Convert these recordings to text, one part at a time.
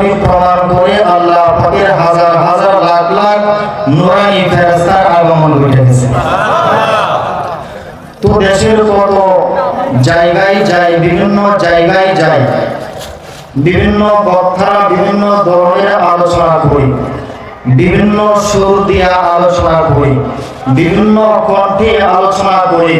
শরীফ প্রমাণ করে আল্লাহ পাকের হাজার হাজার লাখ লাখ নুরানি ফেরেশতার আগমন ঘটে গেছে তো দেশের কত জায়গায় যায়, বিভিন্ন জায়গায় যায়, বিভিন্ন বক্তারা বিভিন্ন ধরনের আলোচনা করি, বিভিন্ন সুর দিয়া আলোচনা করি, বিভিন্ন কণ্ঠে আলোচনা করি,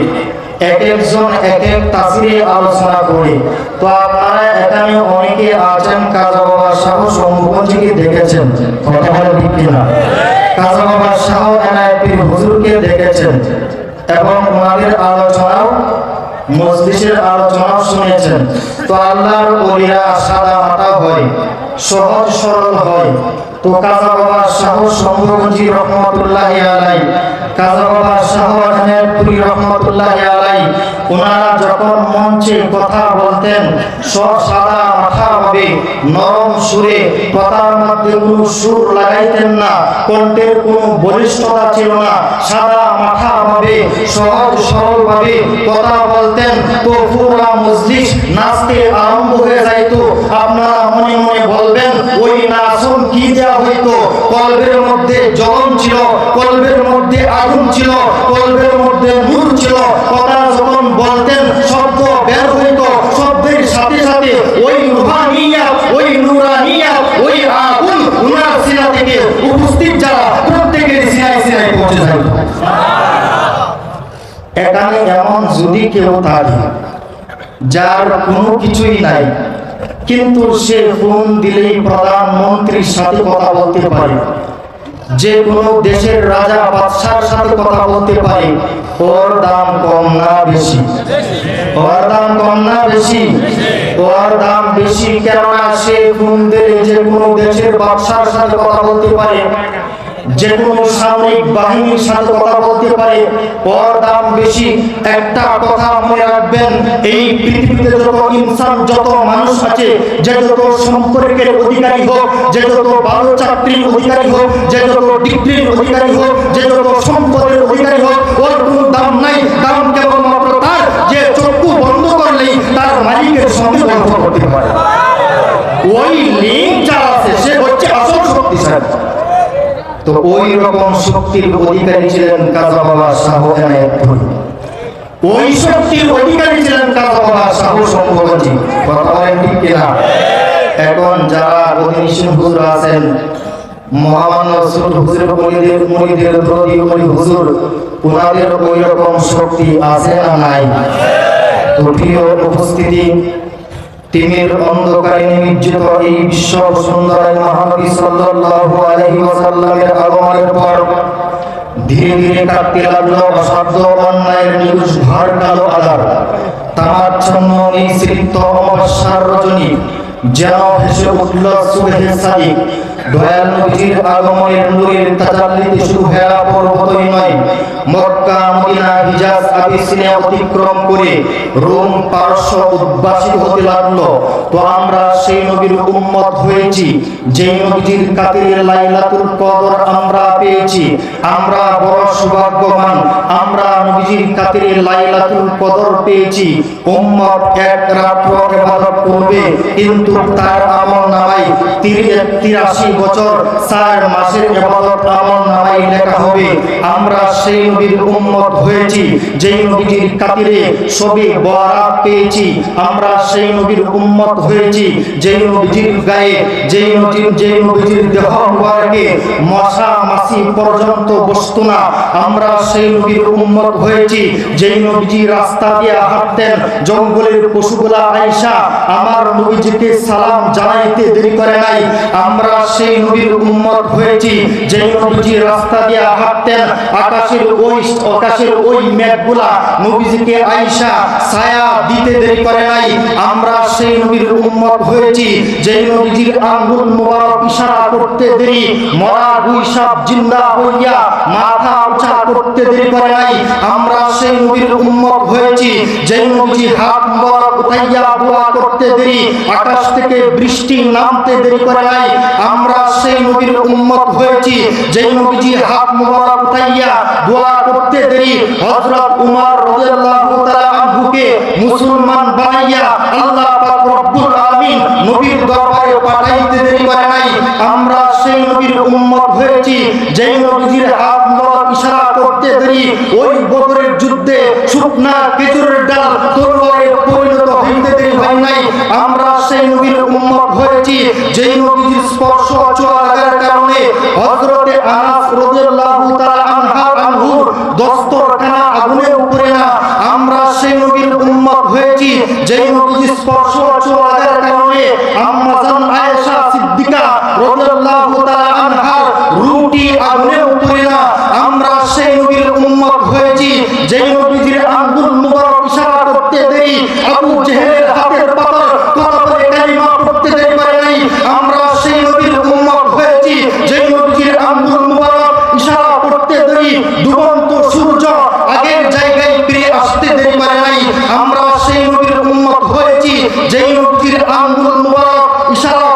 এক একজন এক এক তাসিরে আলোচনা করি। তো আপনারা এখানে অনেকে আছেন কাজা বাবা শাহ সম্মুখীকে দেখেছেন। কথা বলে ঠিক কিনা? কাজা বাবা শাহ এনআইপির হুজুরকে দেখেছেন এবং ওনাদের আলোচনাও, মজলিসের আলোচনা শুনেছেন। তো আল্লাহর সাদা হয়, সহজ সরল হয়। তো কাজা বাবা শাহ রহমতুল্লাহ আলাই কাজা বাবা শাহ আহমেদপুরি রহমতুল্লাহ আলাই ওনারা যখন মঞ্চে কথা বলতেন সব সাদা মাথা হবে নরম সুরে কথার মধ্যে কোনো সুর লাগাইতেন না, কণ্ঠের কোনো বলিষ্ঠতা ছিল না। সাদা মাথা ভাবে সহজ সরল কথা বলতেন তো পুরা মসজিদ নাচতে আরম্ভ হয়ে যাইতো। আপনারা মনে মনে কি দেওয়া হইতো? কলবের মধ্যে জ্বলন ছিল, কলবের মধ্যে আগুন ছিল, কলবের মধ্যে নূর ছিল কথা যখন বলতেন শব্দ বের হইতো শব্দের সাথে সাথে ওই রুহানিয়া, ওই নুরানিয়া, ওই আগুন উনার সিনা থেকে উপস্থিত যারা প্রত্যেকের সিনায় সিনায় পৌঁছে যাইত এখানে এমন যদি কেউ থাকে, যার কোনো কিছুই নাই, কিন্তু সে ফোন দিলেই প্রধানমন্ত্রীর সাথে কথা বলতে পারে। যে কোনো দেশের রাজা বাদশার সাথে কথা বলতে পারে, ওর দাম কম না বেশি। ওর দাম কম না বেশি। ওর দাম বেশি কেননা সে কোন যে কোনো দেশের বাদশার সাথে কথা বলতে পারে যে কোনো সামরিক বাহিনীর সাথে কথা বলতে পারে ওর দাম বেশি একটা কথা মনে রাখবেন, এই পৃথিবীতে যত ইনসান, যত মানুষ আছে, যে যত সম্পর্কের অধিকারী হোক, যে যত ভালো চাকরির অধিকারী হোক, যে যত ডিগ্রির অধিকারী হোক, যে যত সম্পদের অধিকারী হোক, ওর কোনো দাম নাই। দাম কেবলমাত্র তার, যে চক্ষু বন্ধ করলেই তার মালিকের সঙ্গে গল্প করতে পারে। ওই লিঙ্ক যার আছে, সে হচ্ছে আসল শক্তিশালী। তো ওই রকম শক্তির অধিকারী ছিলেন কাজা বাবা শাহ এনায়েতপুরি ওই শক্তির অধিকারী ছিলেন কাজা বাবা শাহ সম্ভবজি কথা বলেন ঠিক কিনা? এখন যারা অধিনিসীন হুজুর আছেন, মহামান্য মনিদের মনি হুজুর ওই রকম শক্তি আছে না নাই? উপস্থিতি তিমির অন্ধকারে নিমজ্জিত এই বিশ্ব সুন্দরায় মহানবী সাল্লাল্লাহু আলাইহি ওয়াসাল্লামের আগমনের পর ধীরে ধীরে কাটতে লাগল অসাধ্য অন্যায়ের নিরুষ ভার কালো আধার তামাচ্ছন্ন নিঃসৃত অমাবস্যার রজনী যেন ভেসে উঠল সুবেহে সাদিক অতিক্রম করে রোম পারস্য উদ্বাসী হতে লাগল। তো আমরা সেই নবীর উম্মত হয়েছি, যেই নবীজির কাতিরের লাইলাতুল কদর আমরা পেয়েছি। আমরা বড় সৌভাগ্যবান, আমরা নবীজির কাতিরের লাইলাতুল কদর পেয়েছি। উম্মত এক রাত্র ইবাদত করবে, কিন্তু তার আমল নামাই তিরাশি বছর চার মাসের ইবাদত আমল নামাই লেখা হবে। আমরা সেই উম্মত হয়েছি, যেই কাতিরে সবে বরাত পেয়েছি। আমরা সেই উম্মত হয়েছি, যেই গায়ে, যেই যেই দেহ মশা পর্যন্ত বসতো না। আমরা সেই উম্মত হয়েছি, যেই রাস্তা দিয়ে হাঁটতেন, জঙ্গলের পশুগুলা আইসা আমার নবীজিকে সালাম জানাইতে দেরি করে নাই। আমরা সেই নবীর উম্মত হয়েছি। যেই নবীজি রাস্তা দিয়ে হাঁটতেন, আকাশের ওই আকাশের ওই মেঘগুলা নবীজিকে আইসা ছায়া দিতে দেরি করে নাই। আমরা সেই নবীর উম্মত হয়েছি। যেই নবীজির আঙ্গুল মোবারক ইশারা করতে দেরি, মরা দুই সাপ জিন্দা হইয়া মাথা উঁচা করতে দেরি করে নাই। আমরা সেই নবীর উম্মত হয়েছি। যেই নবীজি হাত মোবারক উঠাইয়া দোয়া করতে দেরি, আকাশ থেকে বৃষ্টি নামতে দেরি করে নাই। আমরা সেই নবীর উম্মত হয়েছি। যেই নবীজি হাত মোবারক উঠাইয়া দোয়া করতে দেরি, হযরত উমর রাদিয়াল্লাহু তাআলা আনহুকে মুসলমান বানাইয়া আল্লাহ পাক রব্বুল আলামিন নবীর দরবারে পাঠাইতে দেরি করে নাই। আমরা সেই নবীর উম্মত হয়েছি। যেই নবীর হাত মোবারক ইশারা করতে দেরি, ওই বদরের যুদ্ধে শুকনা খেজুরের ডাল তলোয়ারে পরিণত হইতে দেরি হয় নাই। আমরা সেই নবীর উম্মত হয়েছি। যেই নবীর স্পর্শ ছোঁয়া লাগার কারণে হযরতে আনাস রাদিয়াল্লাহু তাআলা আনহা আনহুর দস্তরখানা আগুনের উপরে না, আমরা সেই নবীর উম্মত হয়েছি, যেই নবীর স্পর্শ ছোঁয়া লাগার কারণে আম্মা জান আয়েশা সিদ্দিকা রাদিয়াল্লাহু তাআলা আনহার রুটি আগুনের উপরে না আমরা সেই নবীর উম্মত হয়েছি যেই নবীর আঙ্গুল মুবারক ইশারা করতে দেরি আবু জেহেলের হাতের পাথর কথা বলে কালিমা পড়তে দেরি করে নাই আমরা সেই নবীর উম্মত হয়েছি যেই নবীর আঙ্গুল মুবারক ইশারা করতে দেরি ডুবন্ত সূর্য আগের জায়গায় ফিরে আসতে দেরি করে নাই আমরা সেই নবীর উম্মত হয়েছি যেই নবীর আঙ্গুল মুবারক ইশারা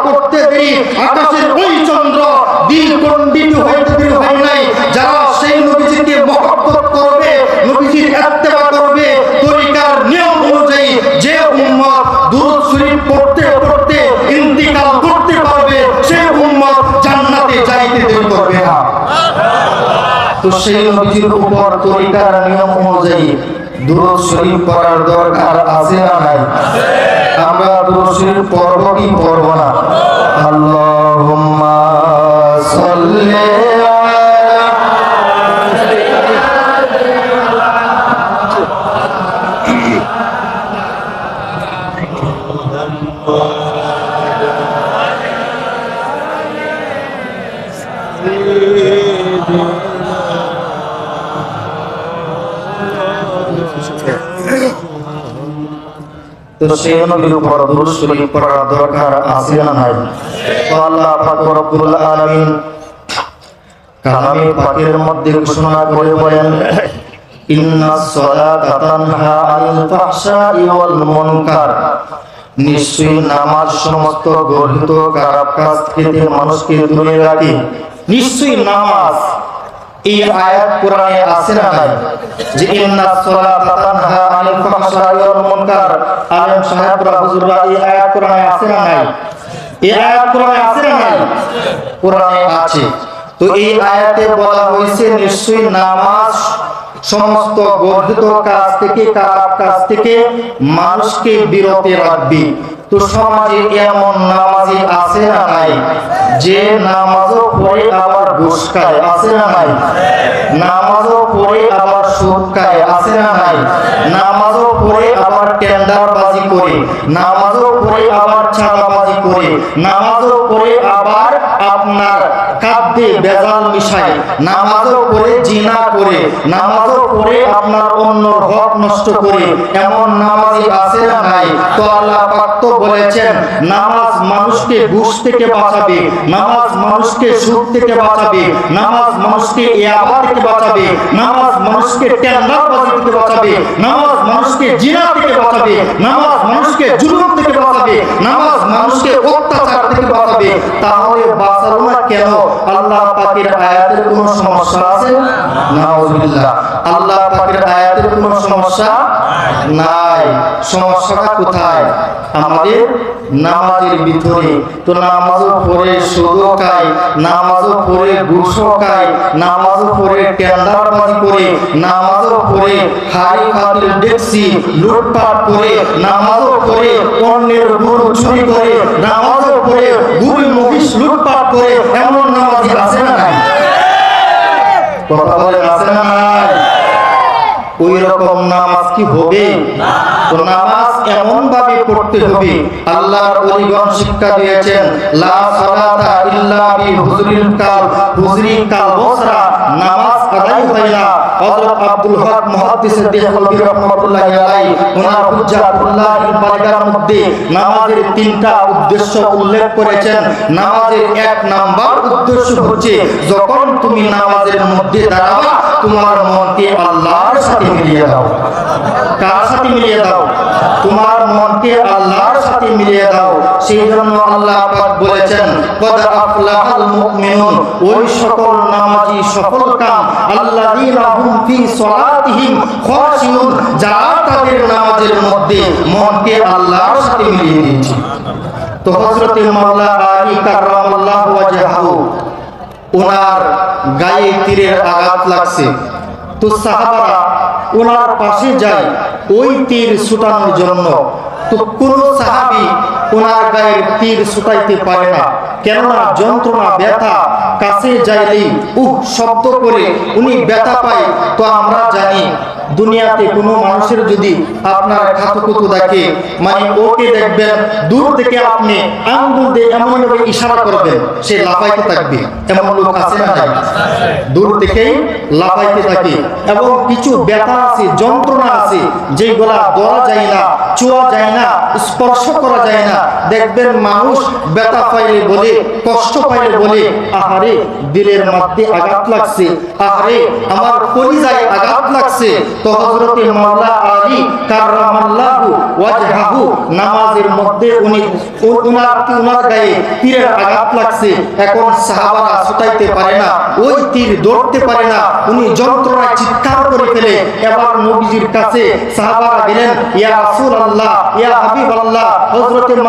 করতে আকাশের ওই চন্দ্র দিল কণ্ডিত হইতে দেরি হয় নাই, যারা সেই নবীজিকে মহব্বত করবে, নবীজির ইত্তেবা করবে, তরিকার নিয়ম অনুযায়ী যে উম্মত দুরূদ শরীফ পড়তে পড়তে ইন্তিকাল করতে পারবে সেই উম্মত জান্নাতে যাইতে দেরি করবে না। তো সেই নবীজির উপর তরিকার নিয়ম অনুযায়ী দুরূদ শরীফ পড়ার দরকার আছে না নাই? আমরা দুরূদ শরীফ পড়ব কি পড়ব না? উপর দরকার না নাই? তো আল্লাহ মধ্যে ঘোষণা করে বলেন তানহা আনিল ওয়াল মুনকার। নিশ্চয়ই নামাজ সমস্ত গর্হিত খারাপ কাজ থেকে মানুষকে দূরে রাখে। নিশ্চয়ই নামাজ এই আয়াত কোরআনে আছে না নাই? যে তানহা আনিল ওয়াল মুনকার। আলেম সাহেবরা, হুজুররা এই আয়াত কোরআনে আছে না নাই? এই আয়াত কোরআনে আছে না নাই? কোরআনে আছে। তো এই আয়াতে বলা হয়েছে নিশ্চয়ই নামাজ সমস্ত গর্হিত কাজ থেকে, খারাপ কাজ থেকে মানুষকে বিরত রাখবে। তো সমাজে এমন নামাজি আছে না নাই? যে নামাজও পড়ে আবার ঘুষ খায়, আছে না নাই? নামাজও পড়ে আবার সুদ খায়, আছে না নাই? নামাজও পড়ে আবার টেন্ডারবাজি করে, নামাজও পড়ে আবার ছাড়াবাজি করে, নামাজও পড়ে আবার আপনার বেজাল জিনা করে আপনার অন্য নষ্ট করে, এমন নামাজি আছে নাই? তো আল্লাহ পাক তো বলেছেন, নামাজ মানুষকে ঘুষ থেকে বাঁচাবে, নামাজ মানুষকে সুদ থেকে বাঁচাবে, নামাজ মানুষকে ইয়াবা থেকে বাঁচাবে, নামাজ মানুষকে টেন্ডারবাজি থেকে বাঁচাবে, নামাজ মানুষকে জিনা থেকে বাঁচাবে, নামাজ মানুষকে জুলুম থেকে বাঁচাবে, নামাজ মানুষকে অত্যাচার থেকে বাঁচাবে, তাহলে বাঁচালো না কেন আল্লাহ পাকের আয়াতের কোনো সমস্যা আছে? নাউজুবিল্লাহ। আল্লাহ পাকের আয়াতের কোনো সমস্যা নাই। সমস্যাটা কোথায়? আমাদের নামাজের ভিতরে। তো নামাজও খায় নামাজও ঘুষও খায় নামাজও টেন্ডারবাজি করে? নামাজও পড়ে খাতির লুটপাট করে? নামাজও অন্যের চুরি করে? নামাজও গুরু মহিষ লুটপাট করে এমন নামাজি আছে না নাই কথা বলে আছে না নাই। ওই রকম নামাজ কি হবে? নামাজের তিনটা উদ্দেশ্য উল্লেখ করেছেন। নামাজের এক নাম্বার উদ্দেশ্য হচ্ছে, যখন তুমি নামাজের মধ্যে দাঁড়াবা, তোমার মনকে আল্লাহর সাথে মিলিয়ে দাও। কার সাথে মিলিয়ে দাও? তোমার মনকে আল্লাহর সাথে মিলিয়ে দাও। সেই জন্য আল্লাহ পাক বলেছেন, কদ আফলাহাল মুমিনুন ওই সকল নামাজি সফল কাম, আল্লাযীনা হুম ফি সলাতিহিম খাশিউন, যারা তাদের নামাজের মধ্যে মনকে আল্লাহর সাথে মিলিয়ে দিয়েছে তো হজরতে মাওলা আলী কার্রামাল্লাহু ওয়াজহাহু, ওনার গায়ে তীরের আঘাত লাগছে। তো সাহাবারা ওনার পাশে যায় ওই তীর ছুটানোর জন্য। তো কোন সাহাবি ওনার গায়ের তীর ছুটাইতে পারে না। কেননা যন্ত্রণা, ব্যথা কাছে যাইলেই উহ, শব্দ করে উনি ব্যথা পায়। তো আমরা জানি, দুনিয়াতে কোনো মানুষের যদি আপনার মানে ওকে দেখবেন, দূর থেকে আপনি আঙ্গুল দিয়ে এমনভাবে ইশারা করবেন, সে লাফাইতে থাকবে। এমন লোক আছে না দূর থেকেই লাফাইতে থাকে। এবং কিছু ব্যথা আছে, যন্ত্রণা আছে, যেগুলা ধরা যায় না ছোঁয়া যায় না, স্পর্শ করা যায় না। দেখবেন মানুষ ব্যথা পাইলে বলে, কষ্ট পাইলে বলে, আহারে, দিলের মধ্যে আঘাত লাগছে, আহারে, আমার কলিজায় আঘাত লাগছে। তো হযরতে মাওলা আলী কাররামাল্লাহু ওয়াজহাহু নামাজের মধ্যে উনি, উনার উনার গায়ে তীরের আঘাত লাগছে, এখন সাহাবারা ছুটাইতে পারে না, ওই তীর ধরতে পারে না, উনি যন্ত্রণায় চিৎকার করে ফেলে, এবার নবীজির কাছে সাহাবারা গেলেন, ইয়া রাসূলুল্লাহ, ইয়া হাবিবাল্লাহ, হযরতে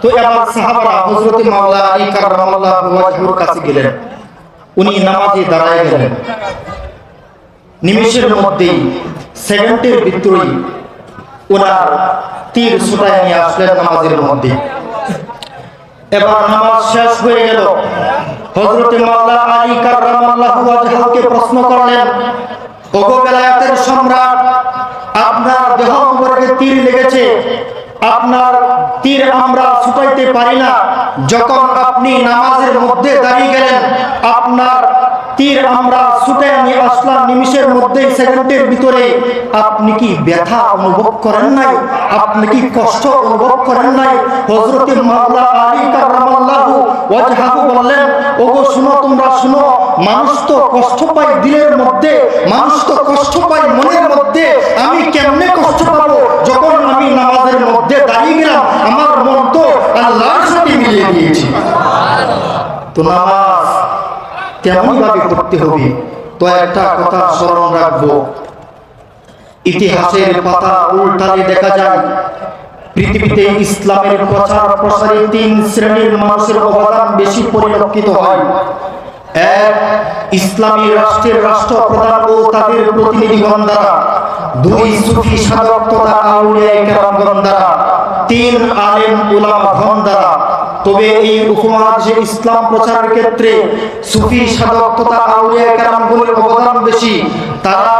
তো এবার সাহাবারা হযরত মাওলা আলী কাররামাল্লাহু ওয়াজহুর কাছে গেলেন। উনি নামাজে দাঁড়ায় গেলেন। নিমেষের মধ্যেই সেকেন্ডের ভিতরেই ওনার তীর ছুটায় নিয়ে আসলেন নামাজের মধ্যে। এবার নামাজ শেষ হয়ে গেল। হযরতে মাওলা আলী কাররামাল্লাহু প্রশ্ন করলেন ওগো সম্রাট, আপনার দেহ মুবারকে তীর লেগেছে। আপনার তীর আমরা ছুটাইতে পারি না। যখন আপনি নামাজের মধ্যে দাঁড়িয়ে গেলেন, আপনার তীর আমরা ছুটে নিয়ে আসলাম, নিমিষের মধ্যেই সেকেন্ডের ভিতরে। আপনি কি ব্যথা অনুভব করেন নাই? আপনি কি কষ্ট অনুভব করেন নাই? হযরতে মাওলা আলী কাররামাল্লাহু ওয়াজহাহু বললেন, ওগো, শুনো তোমরা, শুনো। মানুষ তো কষ্ট পায় দিলের মধ্যে, মানুষ তো কষ্ট পায় মনের মধ্যে। আমি কেমনে কষ্ট পাবো? যখন আমি নামাজের মধ্যে দাঁড়িয়ে গেলাম, আমার মন তো আল্লাহর সাথে মিলিয়ে দিয়েছি। তো নামাজ কেমন ভাবে করতে হবে? তো একটা কথা স্মরণ রাখব। ইতিহাসের পাতা উল্টালে দেখা যায়, পৃথিবীতে ইসলামের প্রচার প্রসারে তিন শ্রেণির মানুষের অবদান বেশি পরিলক্ষিত হয়। এক, ইসলামী রাষ্ট্রের রাষ্ট্রপ্রধান ও তাদের প্রতিনিধিগণ দ্বারা। দুই, সুফি সাধক তথা আউলিয়া কেরামগণ দ্বারা। তিন, আলেম উলামাগণ দ্বারা। তবে এই উপমহাদেশে ইসলাম প্রচারের ক্ষেত্রে সুফি সাধক তথা আউলিয়া কেরামগুলোর অবদান বেশি তারা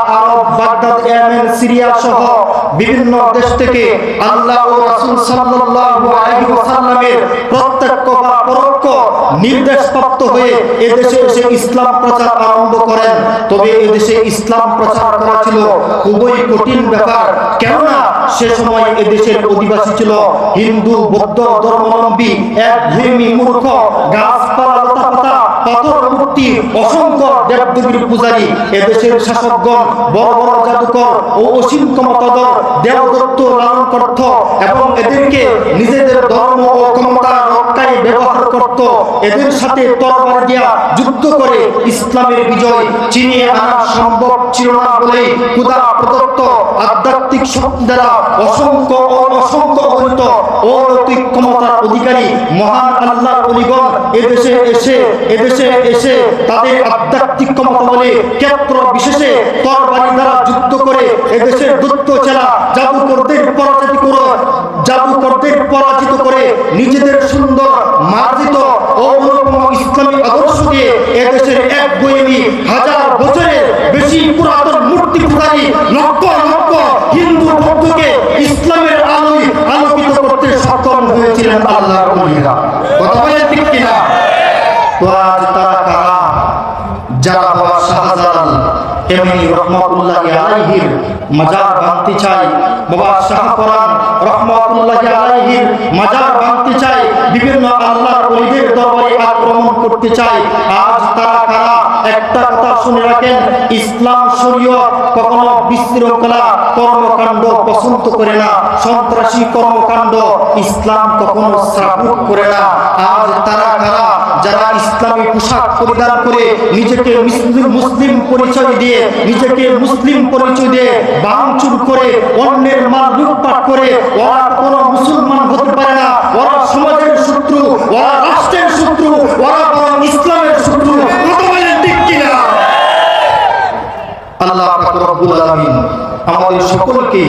বাগদাদ ইয়েমেন সিরিয়া সহ বিভিন্ন দেশ থেকে আল্লাহ ও রাসূল সাল্লাল্লাহু আলাইহি ওয়াসাল্লামের প্রত্যক্ষ বা পরোক্ষ নির্দেশপ্রাপ্ত হয়ে এদেশে এসে ইসলাম প্রচার আরম্ভ করেন। তবে এদেশে ইসলাম প্রচার করা ছিল খুবই কঠিন ব্যাপার। কেননা সে সময় এদেশের অধিবাসী ছিল হিন্দু, বৌদ্ধ, ধর্মাবলম্বী, এক মূর্খ, গাছপালা লতা পাতা পাথর মূর্তি, অসংখ্য দেবদেবীর পূজারী। এদেশের শাসকগণ বড় বড় জাদুকর ও অসীম ক্ষমতাধর দেবদত্ত লালন করত এবং এদেরকে নিজেদের ধর্ম ও ক্ষমতা রক্ষায় ব্যবহার করত। এদের সাথে তরবার দিয়া যুদ্ধ করে ইসলামের বিজয় চিনিয়ে আনা সম্ভব ছিল না বলে খুদা প্রদত্ত আধ্যাত্মিক শক্তি দ্বারা অসংখ্য অসংখ্য অগণিত অলৌকিক ক্ষমতার অধিকারী মহান আল্লাহর অলিগণ এদেশে এসে এদেশে এসে তাদের আধ্যাত্মিক ক্ষমতা বলে ক্ষেত্র বিশেষে তরবারি দ্বারা যুদ্ধ করে এদেশের দুত্ত চেলা জাদুকরদের পরাজিত করে জাদুকরদের পরাজিত করে নিজেদের সুন্দর, মার্জিত ও ইসলামী আদর্শ এদেশের এক বইমি হাজার বছরের বেশি পুরাতন মূর্তি পূজারী লক্ষ লক্ষ হিন্দু বৌদ্ধকে ইসলামের আলোয় আলোকিত করতে সক্ষম হয়েছিলেন আল্লাহর ওলিরা কথা বলেন ঠিক কিনা? তো আজ তারা কারা? যারা বাবা শাহজালাল তেমনি রহমতুল্লাহ আলাইহির মাজার ভাঙতে চাই। বাবা শাহ রহমতুল্লাহ আলাইহির মাজার ভাঙতে চাই। বিভিন্ন আল্লাহর ওলিদের দরবারে আক্রমণ করতে চাই। আজ তারা কারা? একটা কথা শুনে রাখেন, ইসলাম শরীয়ত কখনো বিশৃঙ্খলা, কর্মকাণ্ড পছন্দ করে না, সন্ত্রাসী কর্মকাণ্ড ইসলাম কখনো সাপোর্ট করে না। আজ তারা কারা? যারা ইসলামী পোশাক পরিধান করে নিজেকে মুসলিম পরিচয় দিয়ে নিজেকে মুসলিম পরিচয় দিয়ে ভাঙচুর করে, অন্যের মাল লুটপাট করে, ওরা কোনো মুসলমান হতে পারে না, ওরা সমাজের শত্রু, ওরা রাষ্ট্রের শত্রু, ওরা বরং ইসলামের শত্রু আল্লাহ সকলকে